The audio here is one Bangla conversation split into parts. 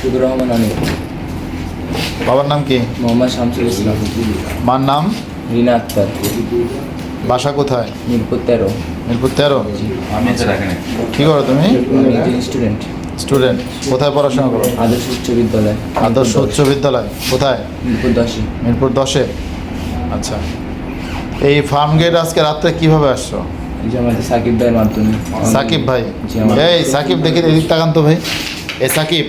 মুশফিকুর রহমান অনিক বাবার নাম কি? মোহাম্মদ শামসুল ইসলাম। মার নাম? রিনা আক্তার। বাসা কোথায়? মিরপুর তেরো। মিরপুর তেরো? কী করো তুমি? স্টুডেন্ট স্টুডেন্ট কোথায় পড়াশোনা করো? আদর্শ উচ্চ বিদ্যালয়। আদর্শ উচ্চ বিদ্যালয়। কোথায়? মিরপুর দশে। মিরপুর দশে? আচ্ছা। এই ফার্ম গেট আজকে রাত্রে কীভাবে আসছো? যে আমাদের সাকিব ভাইয়ের মাধ্যমে। সাকিব ভাই। জি, এই সাকিব দেখি এদিক তাকান তো ভাই। এ সাকিব?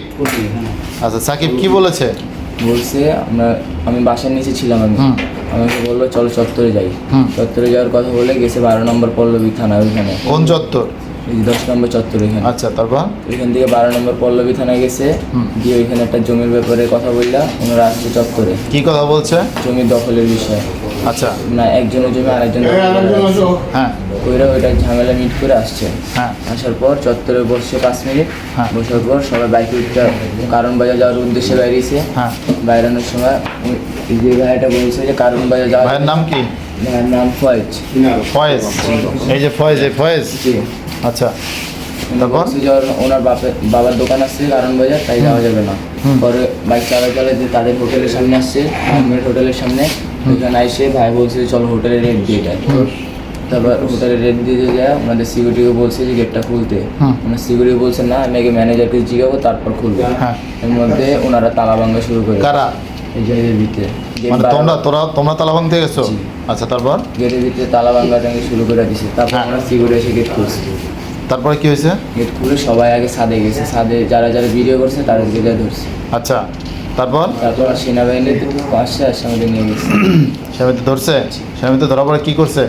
আচ্ছা সাকিব কি বলেছে? বলছে আমরা আমি বাসার নিচে ছিলাম আমি। আমাকে বলল চলো চত্বরে যাই। চত্বরে যাওয়ার কথা বলে গেছে বারো নম্বর পল্লবী থানা ওইখানে। কোন চত্বর? দশ নম্বর চত্বর ওইখানে আচ্ছা তারপর? ওইখান থেকে বারো নম্বর পল্লবী থানায় গেছে। দিয়ে ওইখানে একটা জমির ব্যাপারে কথা বললা ওনারা আসছে চত্বরে। কি কথা বলছে? জমি দখলের বিষয়ে। আচ্ছা। না একজনের জমি আরেকজন হ্যাঁ। ওইরা ওইটা ঝামেলা মিট করে আসছে। হ্যাঁ। আসার পর চত্বরে বসছে পাঁচ মিনিট। হ্যাঁ। বসার পর সবাই বাইকে উঠতে কারণ বাজার যাওয়ার উদ্দেশ্যে বাইরেছে হ্যাঁ। বাইরানোর সময় যে ভাইটা বলছে যে কারণ বাজার যাওয়ার ভাইয়ের নাম কি? ভাইয়ের নাম ফয়েজ। ফয়েজ। এই যে ফয়েজ এই ফয়েজ? জি। আচ্ছা। তারপর? যে ওনার বাপের বাবার দোকান আছে কারণ বাজার তাই যাওয়া যাবে না। পরে বাইক চালাতে চালাতে তাদের হোটেলের সামনে আসছে। হোটেলের সামনে। ওইখানে এসে ভাই বলছে চলো হোটেলে রেট দিয়ে দেয় তারপর হোটেলে রেট দিয়ে দিয়ে যায় আমাদের সিকিউরিটিকে বলছে যে গেটটা খুলতে। ওনার সিকিউরিটি বলছে না আমি আগে ম্যানেজারকে জিগাবো তারপর খুলবো। হ্যাঁ। এর মধ্যে ওনারা তালা ভাঙা শুরু করে। কারা? এই যে ভিতরে। মানে তোমরা তোরা তোমরা তালা ভাঙতে গেছো? আচ্ছা তারপর? গেটের ভিতরে তালা ভাঙা শুরু করে দিছে। তারপর হ্যাঁ। আমরা সিকিউরিটি এসে গেট খুলছি। তারপরে কি হয়েছে? গেট খুলে সবাই আগে ছাদে গেছে। ছাদে যারা যারা ভিডিও করছে তাদেরকে যা ধরছে। আচ্ছা। তারপর? তারপর সেনাবাহিনী আসছে আসছে আমাদের নিয়ে গেছে। স্বামীতে ধরছে? স্বামীতে ধরার পরে কি করছে?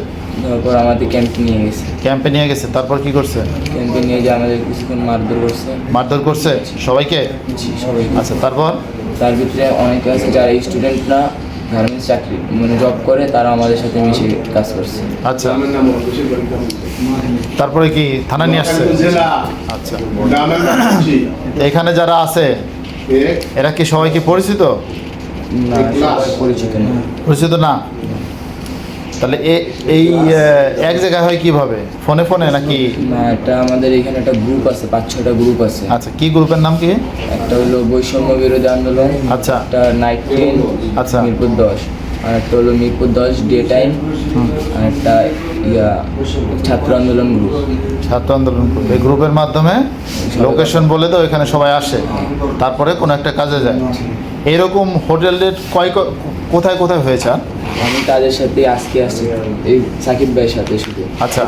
তারপর আমাদের ক্যাম্পে নিয়ে গেছে। ক্যাম্পে নিয়ে গেছে তারপর কি করছে? ক্যাম্পে নিয়ে যে আমাদের কিছুক্ষণ মারধর করছে। মারধর করছে? সবাইকে? সবাই আচ্ছা তারপর? তার ভিতরে অনেকে আছে যারা স্টুডেন্টরা গার্মেন্টস চাকরি মানে জব করে তারা আমাদের সাথে মিশে কাজ করছে। আচ্ছা। তারপরে কি থানা নিয়ে আসছে? আচ্ছা। এখানে যারা আছে এরা কি সবাইকে পরিচিত? পরিচিত না। পরিচিত না? তাহলে এ- এই এক জায়গায় হয় কীভাবে? ফোনে ফোনে নাকি? না একটা আমাদের এখানে একটা গ্রুপ আছে পাঁচ ছটা গ্রুপ আছে। আচ্ছা কি গ্রুপের নাম কি? একটা হলো বৈষম্য বিরোধী আন্দোলন আচ্ছা। একটা নাইট আচ্ছা। মিরপুর দশ। আর একটা হলো মিরপুর দশ ডে টাইম আর একটা ইয়া ছাত্র আন্দোলন গ্রুপ ছাত্র আন্দোলন গ্রুপ এই গ্রুপের মাধ্যমে লোকেশন বলে তো এখানে সবাই আসে। তারপরে কোনো একটা কাজে যায়। এরকম হোটেলের কয় কোথায় কোথায় হয়েছে? আমি তাদের সাথে আজকে আসছি। এই সাকিব ভাইয়ের সাথে শুধু। আচ্ছা।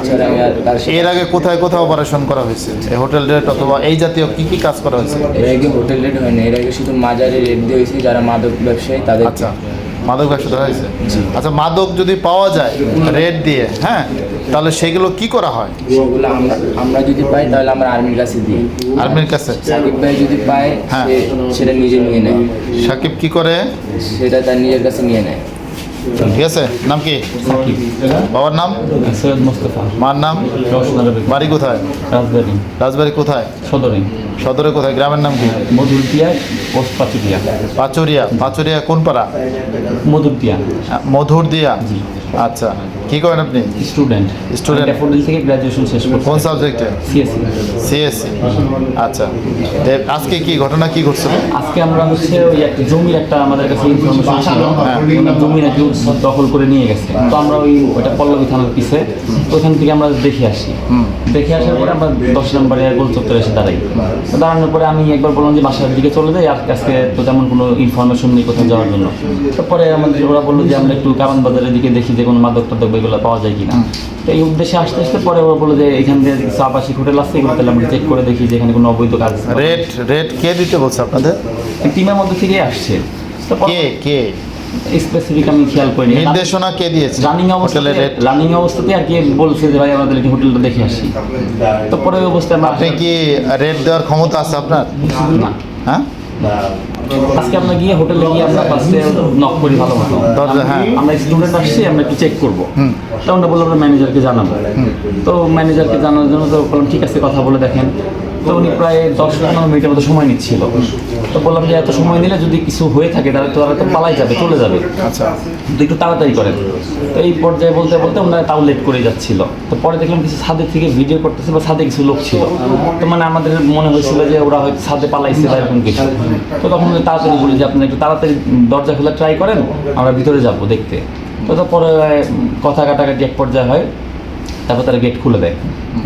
এর আগে কোথায় কোথায় অপারেশন করা হয়েছে? এই হোটেল রেট অথবা এই জাতীয় কি কি কাজ করা হয়েছে? এর আগে হোটেল রেট হয়নি। এর আগে শুধু মাজারে রেট দিয়ে হয়েছে যারা মাদক ব্যবসায়ী তাদের আচ্ছা। মাদক ব্যবসা ধরা হয়েছে আচ্ছা মাদক যদি পাওয়া যায় রেড দিয়ে হ্যাঁ তাহলে সেগুলো কি করা হয়? সেগুলো আমরা আমরা যদি পাই তাহলে আমরা আর্মির কাছে দিই। আর্মির কাছে? সাকিব ভাই যদি পায় হ্যাঁ। সেটা নিজে নিয়ে নেয়। সাকিব কি করে? সেটা তার নিজের কাছে নিয়ে নেয়। ঠিক আছে নাম কি? বাবার নাম? সৈয়দ মোস্তফা। মার নাম? বাড়ি কোথায়? রাজবাড়ি। রাজবাড়ি কোথায়? সদরে। সদরে কোথায়? গ্রামের নাম কি? মধুরতিয়া পোস্ট পাচুরিয়া। পাচুরিয়া পাচুরিয়া কোন পাড়া? মধুর দিয়া। মধুর দিয়া। জি। আচ্ছা কি করেন আপনি? Student Student. ড্যাফোডিল থেকে গ্র্যাজুয়েশন শেষ করছি। কোন সাবজেক্টে সিএসসি সিএসসি আচ্ছা তে আজকে কি ঘটনা কি ঘটছিল আজকে আমরা হচ্ছে ওই একটা জমির একটা আমাদের কাছে ইনফরমেশন ছিল। হ্যাঁ। জমি নাকি দখল করে নিয়ে গেছে। তো আমরা ওই ওটা পল্লবী থানার পিছে ওখান থেকে আমরা দেখে আসি। দেখে আসার পরে আমরা দশ নম্বরে গোল চত্বরে এসে দাঁড়াই। দাঁড়ানোর পরে আমি একবার বললাম যে বাসার দিকে চলে যাই আর আজকে তো তেমন কোনো ইনফরমেশন নেই কোথাও যাওয়ার জন্য। তারপরে আমাদের ওরা বলল যে আমরা একটু কারণ বাজারের দিকে দেখি যে কোনো মাদক টাদক এগুলো পাওয়া যায় কিনা। তো এই উদ্দেশ্যে আসতে আসতে পরে ওরা বলল যে এখান থেকে কিছু আবাসিক হোটেল আছে এগুলো তাহলে আমরা চেক করে দেখি যে এখানে কোনো অবৈধ কাজ রেট রেট কে দিতে বলছে আপনাদের? টিমের মধ্যে থেকেই আসছে। কে কে? স্পেসিফিক আমি খেয়াল করিনি। নির্দেশনা কে দিয়েছে? রানিং অবস্থাতে রানিং অবস্থাতে আর কি বলছে যে ভাই আমাদের একটু হোটেলটা দেখে আসি। তো পরে অবস্থায় আপনি কি রেট দেওয়ার ক্ষমতা আছে আপনার? না। হ্যাঁ? আজকে আমরা গিয়ে হোটেলে গিয়ে আমরা ফার্স্টে নক করি ভালো মতো। হ্যাঁ। আমরা স্টুডেন্ট আসছি আমরা একটু চেক করব। তো আমরা বললাম আমরা ম্যানেজারকে জানাব। তো ম্যানেজারকে জানানোর জন্য তো বললাম ঠিক আছে কথা বলে দেখেন। তো উনি প্রায় দশ পনেরো মিনিটের মতো সময় নিচ্ছিল। তো বললাম যে এত সময় নিলে যদি কিছু হয়ে থাকে তাহলে তো তারা তো পালাই যাবে চলে যাবে। আচ্ছা। একটু তাড়াতাড়ি করেন। তো এই পর্যায়ে বলতে বলতে ওনারা তাও লেট করে যাচ্ছিল। তো পরে দেখলাম কিছু ছাদের থেকে ভিডিও করতেছে বা ছাদে কিছু লোক ছিল। তো মানে আমাদের মনে হয়েছিল যে ওরা হয়তো ছাদে পালাইছে বা এরকম কিছু। তো তখন তাড়াতাড়ি বলি যে আপনি একটু তাড়াতাড়ি দরজা খোলা ট্রাই করেন আমরা ভিতরে যাব দেখতে। তো তারপরে কথা কাটাকাটি এক পর্যায়ে হয়। তারপর তারা গেট খুলে দেয়।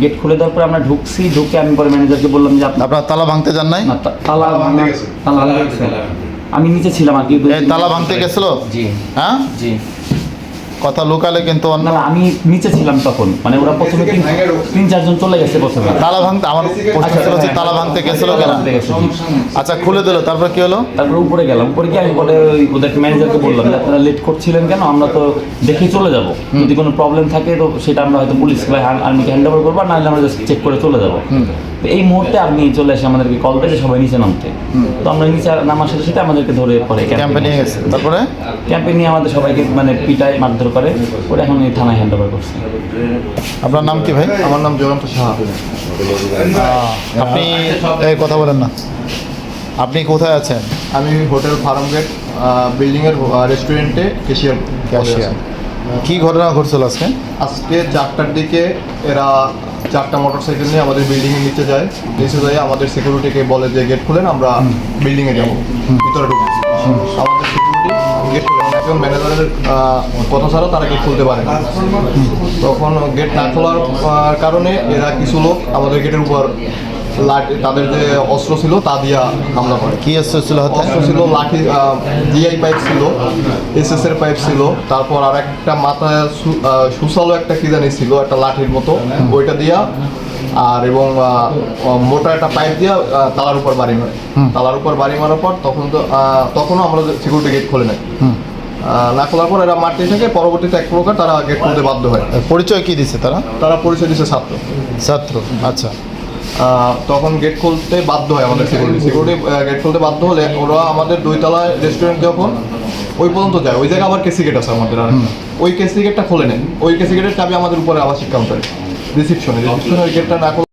গেট খুলে দেওয়ার পরে আমরা ঢুকছি ঢুকে আমি পরে ম্যানেজারকে বললাম যে আপনি আপনার তালা ভাঙতে যান নাই? তালা ভাঙা- তালা ভাঙতে গেছে। আমি নিচে ছিলাম আর কি তালা ভাঙতে গেছিল? জি। হ্যাঁ? জি। কথা লোকালে কিন্তু অন্য না না আমি নিচে ছিলাম তখন। মানে ওরা প্রথমে তিন চারজন চলে গেছে প্রথমে। তালা ভাঙতে আমার প্রশ্ন ছিল যে তালা ভাঙতে গেছিল তালা কেন? আচ্ছা খুলে দিল তারপর কি হলো? তারপরে উপরে গেলাম। উপরে গিয়ে আমি পরে ওই ওদের ম্যানেজারকে বললাম যে আপনারা লেট করছিলেন কেন? আমরা তো দেখে চলে যাব। যদি কোনো প্রবলেম থাকে তো সেটা আমরা হয়তো পুলিশ বা আর্মিকে হ্যান্ড ওভার করব আর নাহলে আমরা জাস্ট চেক করে চলে যাব। তো এই মুহূর্তে আর্মি চলে এসে আমাদেরকে কল দেয় যে সবাই নিচে নামতে। তো আমরা নিচে নামার সাথে সাথে আমাদেরকে ধরে পরে ক্যাম্পে নিয়ে গেছে। তারপরে? ক্যাম্পে নিয়ে আমাদের সবাইকে মানে পিটায় মারধর করে ওরা এখন এই থানায় হ্যান্ড ওভার করছে। আপনার নাম কি ভাই? আমার নাম জয়ন্ত সাহা। আপনি কথা বলেন না। আপনি কোথায় আছেন? আমি হোটেল ফার্ম গেট বিল্ডিংয়ের রেস্টুরেন্টে ক্যাশিয়ার ক্যাশিয়ার কি ঘটনা ঘটছিল আজকে? আজকে চারটার দিকে এরা চারটা মোটর সাইকেল নিয়ে আমাদের বিল্ডিংয়ের নিচে যায়। নিচে যায় আমাদের সিকিউরিটিকে বলে যে গেট খুলেন আমরা বিল্ডিংয়ে যাব। ভিতরে ঢুকছি আমাদের গেট খুলে একজন ম্যানেজারের কথা ছাড়া তারা গেট খুলতে পারে না। তখন গেট না খোলার কারণে এরা কিছু লোক আমাদের গেটের উপর লাঠি তাদের যে অস্ত্র ছিল তা দিয়া হামলা করে। কি এসেছিল হাতে? অস্ত্র ছিল লাঠি ডিআই পাইপ ছিল এসএস এর পাইপ ছিল। তারপর আর একটা মাথায় সুসালো একটা কি জানি ছিল একটা লাঠির মতো। ওইটা দিয়া আর এবং মোটা একটা পাইপ দিয়ে তালার উপর বাড়ি মারে। তালার উপর বাড়ি মারার পর তখন তো তখনও আমরা সিকিউরিটি গেট খুলে আহ, না খোলার পর এরা মারতে থাকে পরবর্তীতে এক প্রকার তারা গেট খুলতে বাধ্য হয়। পরিচয় কি দিছে তারা? তারা পরিচয় দিচ্ছে ছাত্র। ছাত্র আচ্ছা। তখন গেট খুলতে বাধ্য হয় আমাদের সিকিউরিটি সিকিউরিটি গেট খুলতে বাধ্য হলে ওরা আমাদের দুই তলায় রেস্টুরেন্ট যখন ওই পর্যন্ত যায়। ওই জায়গায় আবার কেসি গেট আছে আমাদের আর। ওই কেসি গেটটা খোলে নেন ওই কেসি গেটের চাবি আমাদের উপরে আবাসিক কাউন্টারে রিসিপশনে রিসিপশনের গেটটা না